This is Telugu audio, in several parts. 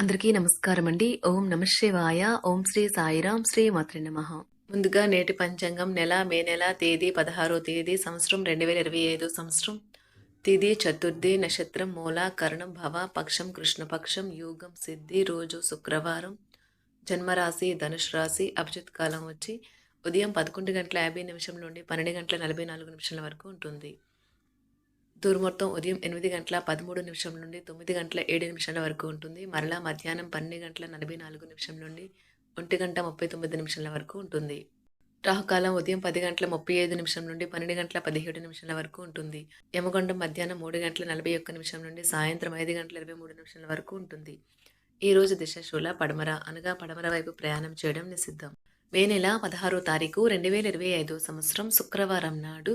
అందరికీ నమస్కారం అండి ఓం నమశివాయ ఓం శ్రీ సాయిరాం. శ్రీ మాత్రి నమ. ముందుగా నేటి పంచాంగం నెల మే నెల తేదీ పదహారో తేదీ సంవత్సరం రెండు వేల ఇరవై ఐదు సంవత్సరం. తిథి చతుర్థి నక్షత్రం మూల కరణం భవ పక్షం కృష్ణపక్షం యోగం సిద్ధి రోజు శుక్రవారం. జన్మరాశి ధనుష్ రాశి అభిజిత్ కాలం వచ్చి ఉదయం పదకొండు గంటల యాభై నిమిషం నుండి పన్నెండు గంటల నలభై నాలుగు నిమిషాల వరకు ఉంటుంది. దుర్ముహూర్తం ఉదయం ఎనిమిది గంటల పదమూడు నిమిషం నుండి తొమ్మిది గంటల ఏడు నిమిషాల వరకు ఉంటుంది. మరలా మధ్యాహ్నం పన్నెండు గంటల నలభై నాలుగు నిమిషం నుండి ఒంటి గంట ముప్పై తొమ్మిది నిమిషాల వరకు ఉంటుంది. రాహుకాలం ఉదయం పది గంటల ముప్పై ఐదు నిమిషం నుండి పన్నెండు గంటల పదిహేడు నిమిషాల వరకు ఉంటుంది. యమగొండం మధ్యాహ్నం మూడు గంటల నలభై ఒక్క నిమిషం నుండి సాయంత్రం ఐదు గంటల ఇరవై మూడు నిమిషాల వరకు ఉంటుంది. ఈ రోజు దిశ శూల పడమర అనగా పడమర వైపు ప్రయాణం చేయడం నిషిద్ధం. మే నెల పదహారో తారీఖు రెండు వేల ఇరవై ఐదో సంవత్సరం శుక్రవారం నాడు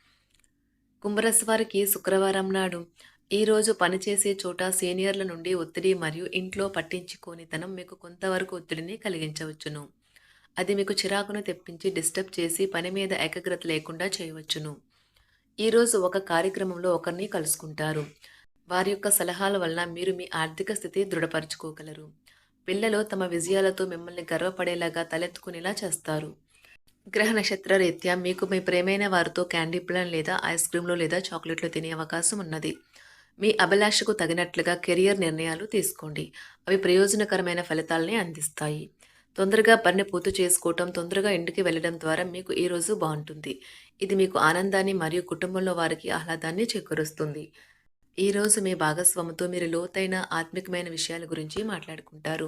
కుంభరాశి వారికి శుక్రవారం నాడు ఈరోజు పనిచేసే చోట సీనియర్ల నుండి ఒత్తిడి మరియు ఇంట్లో పట్టించుకోనితనం మీకు కొంతవరకు ఒత్తిడిని కలిగించవచ్చును. అది మీకు చిరాకును తెప్పించి డిస్టర్బ్ చేసి పని మీద ఏకాగ్రత లేకుండా చేయవచ్చును. ఈరోజు ఒక కార్యక్రమంలో ఒకరిని కలుసుకుంటారు. వారి యొక్క సలహాల వల్ల మీరు మీ ఆర్థిక స్థితి దృఢపరచుకోగలరు. పిల్లలు తమ విజయాలతో మిమ్మల్ని గర్వపడేలాగా తలెత్తుకునేలా చేస్తారు. గ్రహ నక్షత్ర రీత్యా మీకు మీ ప్రేమైన వారితో క్యాండీ ప్లాన్ లేదా ఐస్ క్రీమ్లు లేదా చాక్లెట్లు తినే అవకాశం ఉన్నది. మీ అభిలాషకు తగినట్లుగా కెరియర్ నిర్ణయాలు తీసుకోండి. అవి ప్రయోజనకరమైన ఫలితాలని అందిస్తాయి. తొందరగా పనిని పూర్తి చేసుకోవటం తొందరగా ఇంటికి వెళ్ళడం ద్వారా మీకు ఈ రోజు బాగుంటుంది. ఇది మీకు ఆనందాన్ని మరియు కుటుంబంలో వారికి ఆహ్లాదాన్ని చేకూరుస్తుంది. ఈ రోజు మీ భాగస్వామితో మీరు లోతైన ఆత్మికమైన విషయాల గురించి మాట్లాడుకుంటారు.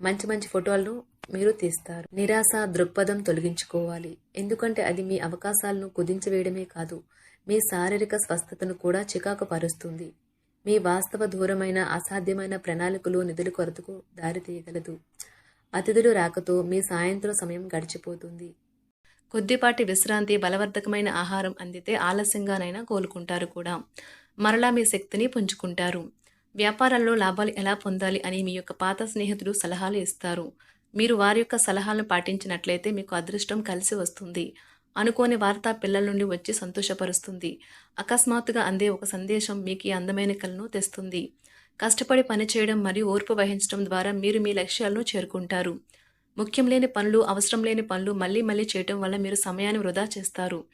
మంచి మంచి ఫోటోలను మీరు తీస్తారు. నిరాశ దృక్పథం తొలగించుకోవాలి. ఎందుకంటే అది మీ అవకాశాలను కుదించివేయడమే కాదు మీ శారీరక స్వస్థతను కూడా చికాకు పరుస్తుంది మీ వాస్తవ దూరమైన అసాధ్యమైన ప్రణాళికలు నిధుల కొరతకు దారితీయగలదు అతిథులు రాకతో మీ సాయంత్రం సమయం గడిచిపోతుంది. కొద్దిపాటి విశ్రాంతి బలవర్ధకమైన ఆహారం అందితే ఆలస్యంగానైనా కోలుకుంటారు కూడా. మరలా మీ శక్తిని పుంజుకుంటారు. వ్యాపారాల్లో లాభాలు ఎలా పొందాలి అని మీ యొక్క పాత స్నేహితులు సలహాలు ఇస్తారు. మీరు వారి యొక్క సలహాలను పాటించినట్లయితే మీకు అదృష్టం కలిసి వస్తుంది. అనుకోని వార్త పిల్లల నుండి వచ్చి సంతోషపరుస్తుంది. అకస్మాత్తుగా అందే ఒక సందేశం మీకు ఈ అందమైన కలను తెస్తుంది. కష్టపడి పనిచేయడం మరియు ఓర్పు వహించడం ద్వారా మీరు మీ లక్ష్యాలను చేరుకుంటారు. ముఖ్యం లేని పనులు అవసరం లేని పనులు మళ్ళీ మళ్ళీ చేయటం వల్ల మీరు సమయాన్ని వృధా చేస్తారు.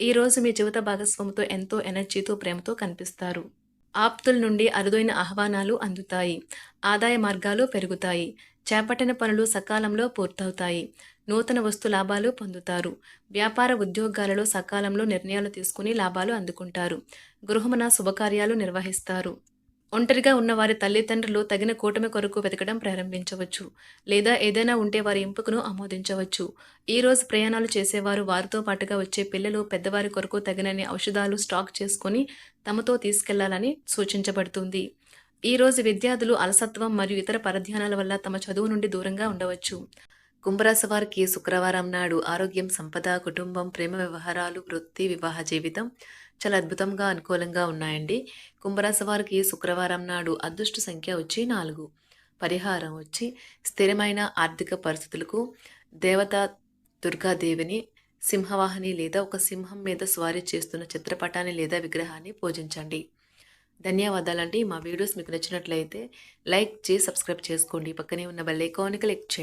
ఈరోజు మీ జీవిత భాగస్వామితో ఎంతో ఎనర్జీతో ప్రేమతో కనిపిస్తారు. ఆప్తుల నుండి అరుదైన ఆహ్వానాలు అందుతాయి. ఆదాయ మార్గాలు పెరుగుతాయి. చేపట్టిన పనులు సకాలంలో పూర్తవుతాయి. నూతన వస్తు లాభాలు పొందుతారు. వ్యాపార ఉద్యోగాలలో సకాలంలో నిర్ణయాలు తీసుకుని లాభాలు అందుకుంటారు. గృహమున శుభకార్యాలు నిర్వహిస్తారు. ఒంటరిగా ఉన్న వారి తల్లిదండ్రులు తగిన కూటమి కొరకు వెతకడం ప్రారంభించవచ్చు లేదా ఏదైనా ఉంటే వారి ఎంపికను ఆమోదించవచ్చు. ఈరోజు ప్రయాణాలు చేసేవారు వారితో పాటుగా వచ్చే పిల్లలు పెద్దవారి కొరకు తగినన్ని ఔషధాలు స్టాక్ చేసుకొని తమతో తీసుకెళ్ళాలని సూచించబడుతుంది. ఈరోజు విద్యార్థులు అలసత్వం మరియు ఇతర పరధ్యానాల వల్ల తమ చదువు నుండి దూరంగా ఉండవచ్చు. కుంభరాశి వారికి శుక్రవారం నాడు ఆరోగ్యం సంపద కుటుంబం ప్రేమ వ్యవహారాలు వృత్తి వివాహ జీవితం చాలా అద్భుతంగా అనుకూలంగా ఉన్నాయండి. కుంభరాశి వారికి శుక్రవారం నాడు అదృష్ట సంఖ్య వచ్చి నాలుగు. పరిహారం వచ్చి స్థిరమైన ఆర్థిక పరిస్థితులకు దేవత దుర్గాదేవిని సింహవాహిని లేదా ఒక సింహం మీద స్వారీ చేస్తున్న చిత్రపటాన్ని లేదా విగ్రహాన్ని పూజించండి. ధన్యవాదాలండి. మా వీడియోస్ మీకు నచ్చినట్లయితే లైక్ చేసి సబ్స్క్రైబ్ చేసుకోండి. పక్కనే ఉన్న బెల్ ఐకాన్ని క్లిక్ చేయండి.